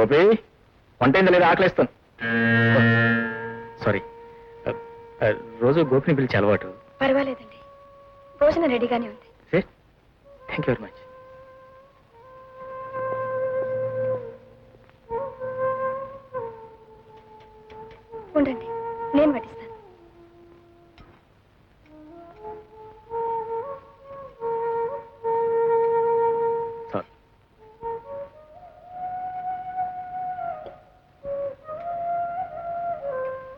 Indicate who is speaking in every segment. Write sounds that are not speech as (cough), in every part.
Speaker 1: గోపి వంట అయిందా లేదా ఆకలిస్తాను సారీ రోజు గోపిని పిలిచి అలవాటు.
Speaker 2: పర్వాలేదండి. భోజనం రెడీగానే ఉంది.
Speaker 1: థ్యాంక్ యూ వెరీ మచ్
Speaker 2: ఉండండి. నేను వడ్డిస్తాను.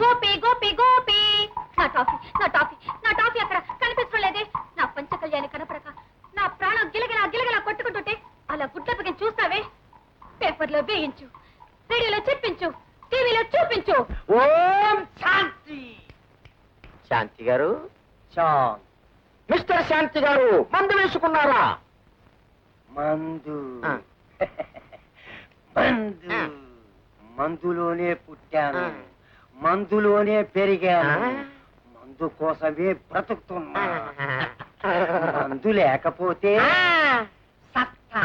Speaker 2: గోపి గోపి గోపి! నా టాఫీ నా టాఫీ నా టాఫీ అక్కడ కనిపించలేదే నా పంచ కళ్యాణి కనపడక నా ప్రాణం గిలగిలా గిలగిలా కొట్టుకుంటుంటే అలా చూస్తావే? పేపర్లో వేయించు రేడియోలో చెప్పించు టీవీలో చూపించు.
Speaker 3: ఓం శాంతి! శాంతి గారు శాంతి మిస్టర్ శాంతి గారు మందు వేసుకున్నారా?
Speaker 4: మందు. (laughs) మందు. మందులోనే పుట్టాను. మందులోనే పెరిగాను. మందు కోసమే బ్రతుకుతున్నా. (laughs) మందు లేకపోతే సత్తా.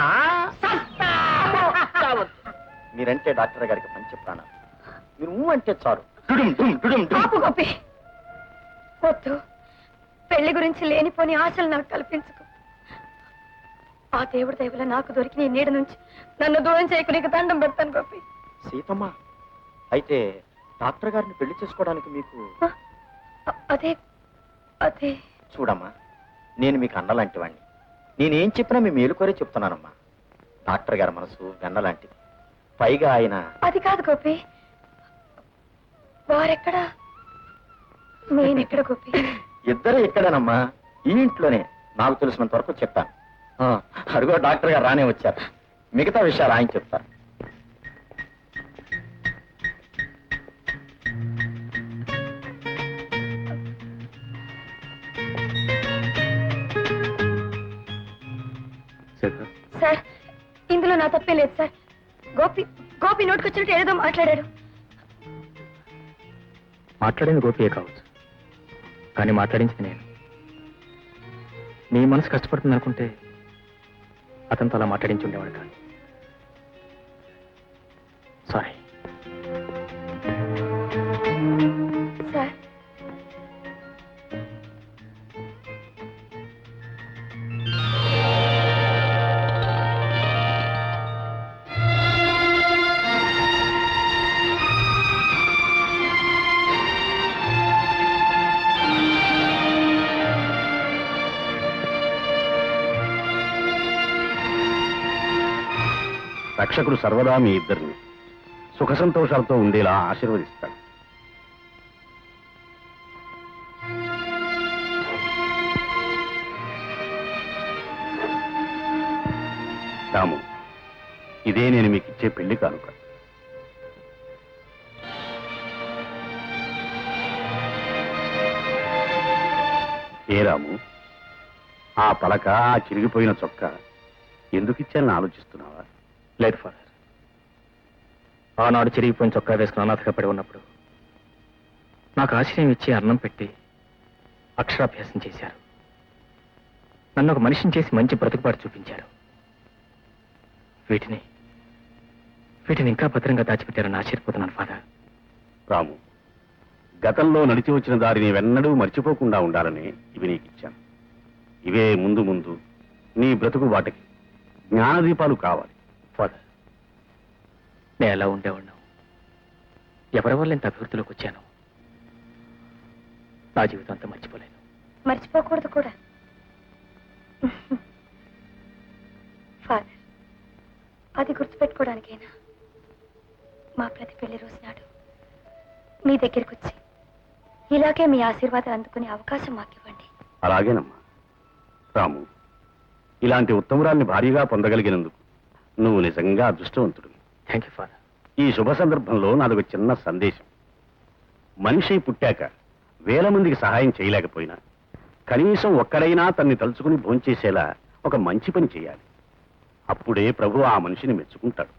Speaker 3: మీరంటే డాక్టర్ గారికి మంచి ప్రాణం. మీరు ఊ అంటే చాలు.
Speaker 2: వద్దు. పెళ్ళి గురించి లేనిపోని ఆశలు నాకు కల్పించుకో. ఆ దేవుడి దయవల్ల నాకు దొరికిన నీడ నుంచి నన్ను దూరం చేయకు నీకు దండం పెడతాను గోపి.
Speaker 3: సీతమ్మ అయితే డాక్టర్ గారిని పెళ్ళి చేసుకోవడానికి మీకు
Speaker 2: అదే అదే.
Speaker 3: చూడమ్మా నేను మీకు అండలాంటి వాడిని నేనేం చెప్పినా మీ మేలుకోరే చెప్తున్నానమ్మా. డాక్టర్ గారి మనసు వెన్నలాంటిది. పైగా ఆయన
Speaker 2: అది కాదు గోపి. వారెక్కడా? నేనెక్కడ గోపి.
Speaker 3: ఇద్దరు ఇక్కడేనమ్మా. ఈ ఇంట్లోనే. నాకు తెలిసినంత వరకు చెప్పాను అదిగో డాక్టర్ గారు రానే వచ్చారు. మిగతా విషయాలు ఆయన చెప్తారు.
Speaker 2: సార్ ఇందులో నా తప్పే లేదు సార్. గోపి గోపి నోటుకొచ్చినట్టు ఏదో మాట్లాడాడు.
Speaker 1: మాట్లాడింది గోపియే కావచ్చు. కానీ మాట్లాడించింది నేను. నీ మనసు కష్టపడుతుంది అనుకుంటే అతనితో అలా మాట్లాడించి ఉండేవాడు కాదు. సారీ
Speaker 5: రక్షకుడు సర్వదా మీ ఇద్దరిని సుఖ సంతోషాలతో ఉండేలా ఆశీర్వదిస్తాడు. రాము ఇదే నేను మీకు ఇచ్చే పెళ్ళి కానుక. ఏ రాము ఆ పలక ఆ చిరిగిపోయిన చొక్క ఎందుకు ఇచ్చానని ఆలోచిస్తున్నావా?
Speaker 1: లేదు ఫాదర్. ఆనాడు చిరిగిపోయిన చొక్కా వేసుకుని అనాథగా పడి ఉన్నప్పుడు నాకు ఆశ్రయం ఇచ్చి అన్నం పెట్టి అక్షరాభ్యాసం చేశారు. నన్ను ఒక మనిషిని చేసి మంచి బ్రతుకుబాటు చూపించారు. వీటిని వీటిని ఇంకా భద్రంగా దాచిపెట్టారని ఆశ్చర్యపోతున్నాను ఫాదర్.
Speaker 5: రాము గతంలో నడిచి వచ్చిన దారిని వెన్నడూ మర్చిపోకుండా ఉండాలని ఇవి నీకు ఇచ్చాను ఇవే ముందు ముందు నీ బ్రతుకు వాటికి జ్ఞానదీపాలు కావాలి.
Speaker 1: ఫాదర్ నేను ఎలా ఉండేవాడిను. ఎవరి వల్ల ఇంత అభివృద్ధిలోకి వచ్చాను? నా జీవితం అంతా మర్చిపోలేను.
Speaker 2: మర్చిపోకూడదు కూడా. ఫాదర్ అది గుర్తుపెట్టుకోవడానికైనా మా ప్రతి పెళ్ళి రోజు నాడు మీ దగ్గరికి వచ్చి ఇలాగే మీ ఆశీర్వాదాలు అందుకునే అవకాశం మాకు ఇవ్వండి
Speaker 5: అలాగేనమ్మా. రాము ఇలాంటి ఉత్తమురాల్ని భారీగా పొందగలిగినందుకు నువ్వు నిజంగా అదృష్టవంతుడు.
Speaker 1: థ్యాంక్ యూ ఫాదర్
Speaker 5: ఈ శుభ సందర్భంలో నాదొక చిన్న సందేశం. మనిషి పుట్టాక వేల మందికి సహాయం చేయలేకపోయినా కనీసం ఒక్కడైనా తన్ని తలుచుకుని భోంచేసేలా ఒక మంచి పని చేయాలి. అప్పుడే ప్రభు ఆ మనిషిని మెచ్చుకుంటాడు.